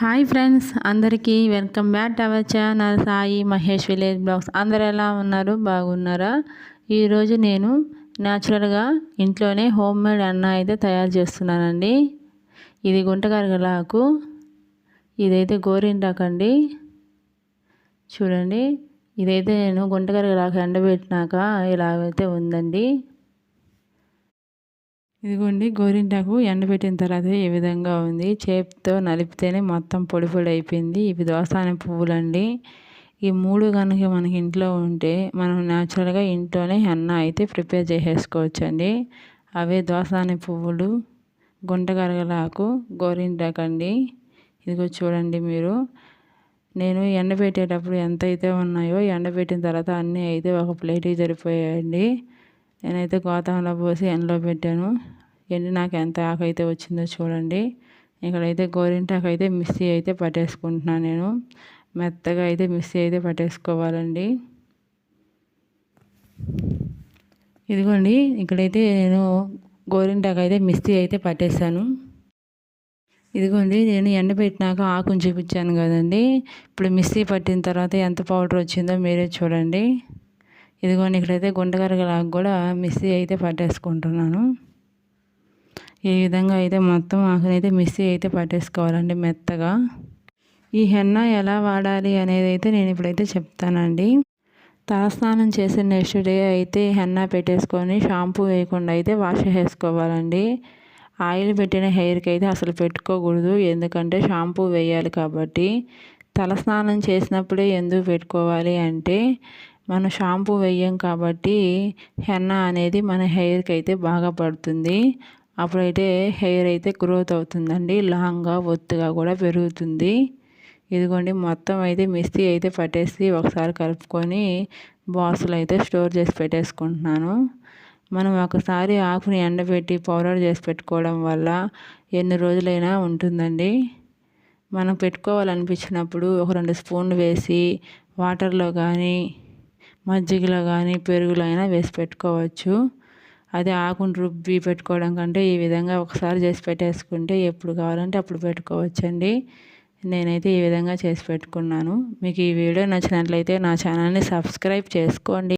Hi friends అందరికీ welcome back to our channel Sai Mahesh village blogs. అందరు ఎలా ఉన్నారు? బాగున్నారా? ఈరోజు నేను న్యాచురల్గా ఇంట్లోనే హోమ్ మేడ్ అన్న అయితే తయారు చేస్తున్నానండి. ఇది గుంటగరగలాకు ఇదైతే గోరింటాకు అండి. చూడండి ఇదైతే నేను గుంటగరగలాకు ఎండబెట్టినాక ఇలా అయితే ఉందండి. ఇదిగోండి గోరింటాకు ఎండబెట్టిన తర్వాత ఈ విధంగా ఉంది. చేతితో నలిపితేనే మొత్తం పొడి పొడి అయిపోయింది. ఇవి దోసాని పువ్వులండి. ఈ మూడు కనుక మనకి ఇంట్లో ఉంటే మనం న్యాచురల్గా ఇంట్లోనే హెన్న అయితే ప్రిపేర్ చేసేసుకోవచ్చు అండి అవే దోసాని పువ్వులు గుంటగరగలాకు గోరింటాకు అండి ఇదిగో చూడండి మీరు. నేను ఎండబెట్టేటప్పుడు ఎంత అయితే ఉన్నాయో ఎండబెట్టిన తర్వాత అన్నీ అయితే ఒక ప్లేట్కి సరిపోయాయండి. నేనైతే గోతంలో పోసి ఎండలో పెట్టాను. ఎండి నాకు ఎంత ఆకు అయితే వచ్చిందో చూడండి. ఇక్కడైతే గోరింటాకు అయితే మిక్సీ అయితే పట్టేసుకుంటున్నాను నేను. మెత్తగా అయితే మిక్సీ అయితే పట్టేసుకోవాలండి. ఇదిగోండి ఇక్కడైతే నేను గోరింటాకు అయితే మిక్సీ అయితే పట్టేశాను. ఇదిగోండి నేను ఎండబెట్టినాక ఆకుని చూపించాను కదండి. ఇప్పుడు మిక్సీ పట్టిన తర్వాత ఎంత పౌడర్ వచ్చిందో మీరే చూడండి. ఇదిగోండి ఇక్కడైతే గుండగరగలాగా కూడా మిక్సీ అయితే పట్టేసుకుంటున్నాను. ఈ విధంగా అయితే మొత్తం ఆకునైతే మిక్సీ అయితే పట్టేసుకోవాలండి మెత్తగా. ఈ హెన్న ఎలా వాడాలి అనేది అయితే నేను ఇప్పుడైతే చెప్తానండి. తలస్నానం చేసిన నెక్స్ట్ డే అయితే హెన్న పెట్టేసుకొని షాంపూ వేయకుండా అయితే వాష్ చేసుకోవాలండి. ఆయిల్ పెట్టిన హెయిర్కి అయితే అసలు పెట్టుకోకూడదు ఎందుకంటే షాంపూ వేయాలి కాబట్టి. తలస్నానం చేసినప్పుడే ఎందుకు పెట్టుకోవాలి అంటే మనం షాంపూ వేయం కాబట్టి హెన్న అనేది మన హెయిర్కి అయితే బాగా పడుతుంది. అప్పుడైతే హెయిర్ అయితే గ్రోత్ అవుతుందండి. లాంగ్గా ఒత్తుగా కూడా పెరుగుతుంది. ఇదిగోండి మొత్తం అయితే మిస్తి అయితే పట్టేసి ఒకసారి కలుపుకొని బాక్సులు అయితే స్టోర్ చేసి పెట్టేసుకుంటున్నాను. మనం ఒకసారి ఆకుని ఎండబెట్టి పౌడర్ చేసి పెట్టుకోవడం వల్ల ఎన్ని రోజులైనా ఉంటుందండి. మనం పెట్టుకోవాలనిపించినప్పుడు ఒక రెండు స్పూన్లు వేసి వాటర్లో కానీ మజ్జిగలో కానీ పెరుగులో అయినా వేసి పెట్టుకోవచ్చు. అదే ఆకును రుబ్బి పెట్టుకోవడం కంటే ఈ విధంగా ఒకసారి చేసి పెట్టేసుకుంటే ఎప్పుడు కావాలంటే అప్పుడు పెట్టుకోవచ్చండి. నేనైతే ఈ విధంగా చేసి పెట్టుకున్నాను. మీకు ఈ వీడియో నచ్చినట్లయితే నా ఛానల్ని సబ్స్క్రైబ్ చేసుకోండి.